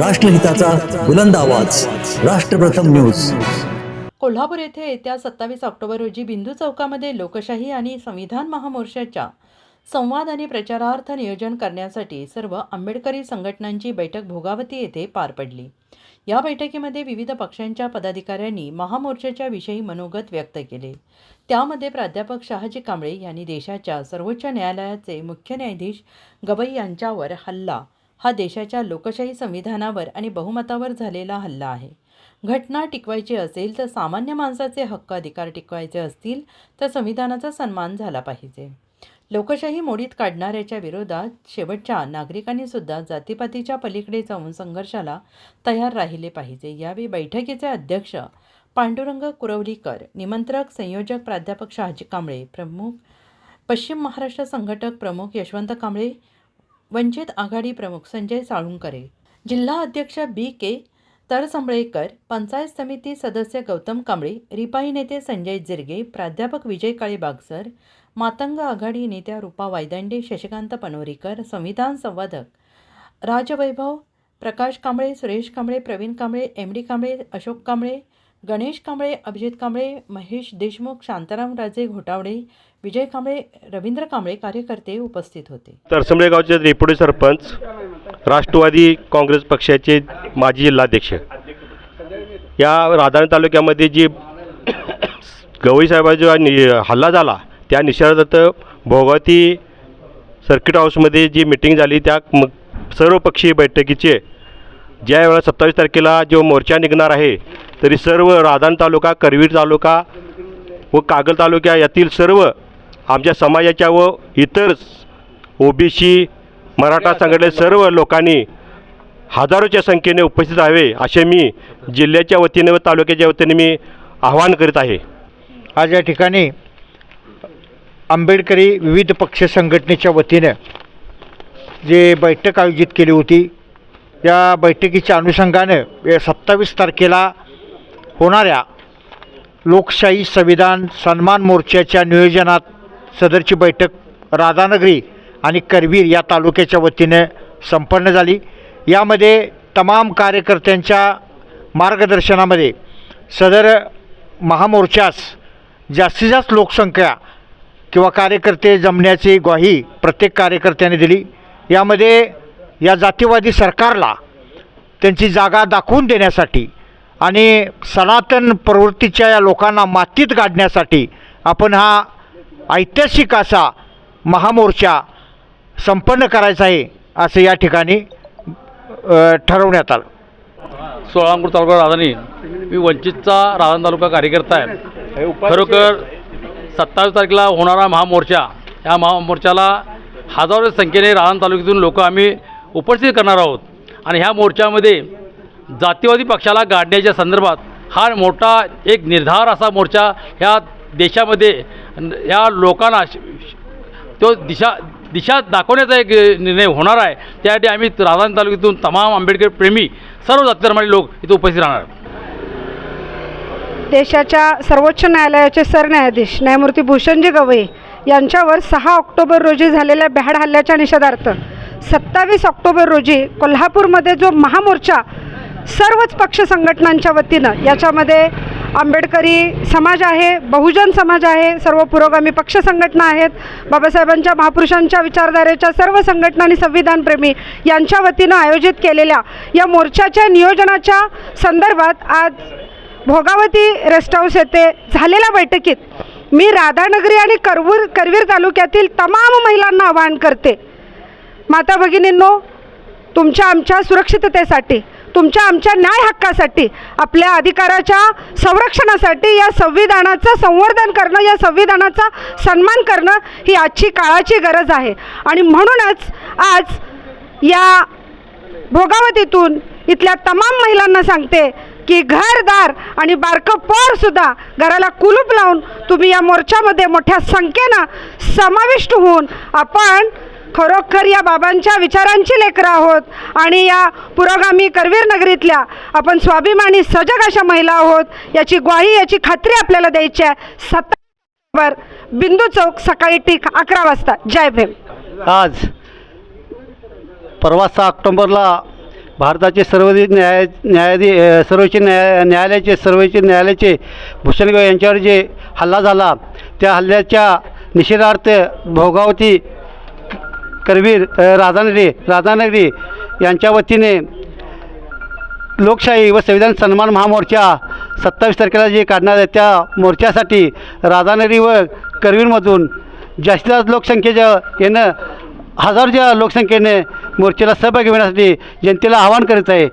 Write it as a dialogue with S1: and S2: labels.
S1: राष्ट्रहिताचा बुलंद आवाज. राष्ट्रप्रथम न्यूज.
S2: कोल्हापूर येथे येत्या सत्तावीस ऑक्टोबर रोजी बिंदू चौकामध्ये लोकशाही आणि संविधान महामोर्चाच्या संवाद आणि प्रचारार्थ नियोजन करण्यासाठी सर्व आंबेडकरी संघटनांची बैठक भोगावती येथे पार पडली. या बैठकीमध्ये विविध पक्षांच्या पदाधिकाऱ्यांनी महामोर्चाच्या विषयी मनोगत व्यक्त केले. त्यामध्ये प्राध्यापक शहाजी कांबळे यांनी देशाच्या सर्वोच्च न्यायालयाचे मुख्य न्यायाधीश गवई यांच्यावर हल्ला हा देशाच्या लोकशाही संविधानावर आणि बहुमतावर झालेला हल्ला आहे. घटना टिकवायची असेल तर सामान्य माणसाचे हक्क अधिकार टिकवायचे असतील तर संविधानाचा सन्मान झाला पाहिजे. लोकशाही मोडीत काढणाऱ्याच्या विरोधात शेवटच्या नागरिकांनीसुद्धा जातीपातीच्या पलीकडे जाऊन संघर्षाला तयार राहिले पाहिजे. यावेळी बैठकीचे अध्यक्ष पांडुरंग कुरवलीकर निमंत्रक संयोजक प्राध्यापक शहाजी कांबळे प्रमुख पश्चिम महाराष्ट्र संघटक प्रमुख यशवंत कांबळे वंचित आघाडी प्रमुख संजय साळुंकरे जिल्हा अध्यक्ष बी के तरसंबळेकर पंचायत समिती सदस्य गौतम कांबळे रिपाई नेते संजय जिरगे प्राध्यापक विजय काळे बागसर मातंग आघाडी नेत्या रुपा वायदांडे शशिकांत पनोरीकर संविधान संवादक राजवैभव प्रकाश कांबळे सुरेश कांबळे प्रवीण कांबळे एम डी कांबळे अशोक कांबळे गणेश कांबळे अभिजित कांबळे महेश देशमुख शांताराम राजे घोटावडे विजय कांबळे रवींद्र कांबळे कार्यकर्ते उपस्थित होते.
S3: तरसंबळे गावचे रेपुडे सरपंच राष्ट्रवादी काँग्रेस पक्षाचे माजी जिल्हाध्यक्ष. या राधान तालुक्यामध्ये जी गवई जो नि- हल्ला झाला त्या निषेधार्थ भोगावती सर्किट हाऊसमध्ये जी मिटिंग झाली त्या म सर्वपक्षीय बैठकीचे ज्या वेळेला सत्तावीस तारखेला जो मोर्चा निघणार आहे तरी सर्व राधान तालुका करवीर तालुका व कागल तालुक्या यातील सर्व आमच्या समाजाच्या व इतर ओबीसी मराठा संघटने सर्व लोकांनी हजारोच्या संख्येने उपस्थित राहावे असे मी जिल्ह्याच्या वतीने व तालुक्याच्या वतीने मी आवाहन करीत आहे.
S4: आज या ठिकाणी आंबेडकरी विविध पक्ष संघटनेच्या वतीनं जे बैठक आयोजित केली होती या बैठकीच्या अनुषंगानं सत्तावीस तारखेला होणाऱ्या लोकशाही संविधान सन्मान मोर्चाच्या नियोजनात सदरची बैठक राधानगरी आणि करवीर या तालुक्याच्या वतीनं संपन्न झाली. यामध्ये तमाम कार्यकर्त्यांच्या मार्गदर्शनामध्ये सदर महामोर्चास जास्तीत जास्त लोकसंख्या किंवा कार्यकर्ते जमण्याची ग्वाही प्रत्येक कार्यकर्त्याने दिली. यामध्ये या जातीवादी सरकारला त्यांची जागा दाखवून देण्यासाठी आणि सनातन प्रवृत्तीच्या या लोकांना मातीत गाडण्यासाठी आपण हा ऐतिहासिक असा महामोर्चा संपन्न करायचा आहे असं या ठिकाणी ठरवण्यात आलं.
S5: सोळापूर तालुका राधानी मी वंचितचा राधान तालुका कार्यकर्ता आहे. खरोखर सत्तावीस तारखेला होणारा महामोर्चा या महामोर्चाला हजारो संख्येने राधान तालुक्यातून लोक आम्ही उपस्थित करणार आहोत. आणि ह्या मोर्चामध्ये जातीवादी पक्षाला गाडण्याच्या संदर्भात हा मोठा एक निर्धार असा मोर्चा ह्या देशामध्ये या लोकांना तो दिशा दिशा दाखवण्याचा एक निर्णय होणार आहे. त्यासाठी आम्ही राजधानी तालुक्यातून तमाम आंबेडकर प्रेमी सर्व जाती धर्माचे लोक इथे उपस्थित राहणार
S6: देशाच्या सर्वोच्च न्यायालयाचे सरन्यायाधीश न्यायमूर्ती भूषणजी गवई यांच्यावर सहा ऑक्टोबर रोजी झालेल्या भ्याड हल्ल्याच्या निषेधार्थ सत्तावीस ऑक्टोबर रोजी कोल्हापूरमध्ये जो महामोर्चा सर्वच पक्ष संघटनांच्या वतीनं याच्यामध्ये आंबेडकरी समाज आहे बहुजन समाज आहे सर्व पुरोगामी पक्ष संघटना आहेत बाबासाहेबांच्या महापुरुषांच्या विचारधारेच्या सर्व संघटना आणि संविधानप्रेमी यांच्या वतीनं आयोजित केलेल्या या मोर्चाच्या नियोजनाच्या संदर्भात आज भोगावती रेस्ट हाऊस येथे झालेल्या बैठकीत मी राधानगरी आणि करवूर करवीर तालुक्यातील तमाम महिलांना आवाहन करते. माता भगिनींनो तुमच्या आमच्या सुरक्षिततेसाठी तुमच्या आमच्या न्याय हक्कासाठी आपल्या अधिकाराच्या संरक्षणासाठी या संविधानाचं संवर्धन करणं या संविधानाचा सन्मान करणं ही आजची काळाची गरज आहे. आणि म्हणूनच आज या भोगावतीतून इथल्या तमाम महिलांना सांगते की घरदार आणि बारकं पोरसुद्धा घराला कुलूप लावून तुम्ही या मोर्चामध्ये मोठ्या संख्येनं समाविष्ट होऊन आपण खरोखर या बाबांच्या विचारांची लेकरं आहोत आणि या पुरोगामी करवीर नगरीतल्या आपण स्वाभिमानी सजग अशा महिला आहोत याची ग्वाही याची खात्री आपल्याला द्यायची आहे. सत्ता बिंदू चौक सकाळी ठीक अकरा वाजता. जय भीम.
S7: आज परवा सहा ऑक्टोंबरला भारताचे सर्व न्याय न्यायाधी सर्वोच्च न्याय न्यायालयाचे सर्वोच्च न्यायालयाचे भूषणगाव यांच्यावर जे हल्ला झाला त्या हल्ल्याच्या निषेधार्थ भोगावती करवीर राधानगरी राधानगरी यांच्या वतीने लोकशाही व संविधान सन्मान महामोर्चा सत्तावीस तारखेला जे काढणार आहे त्या मोर्चासाठी राधानगरी व करवीरमधून जास्तीत जास्त लोकसंख्येच्या येणं हजारोच्या लोकसंख्येने मोर्चेला सहभागी होण्यासाठी जनतेला आवाहन करीत आहे.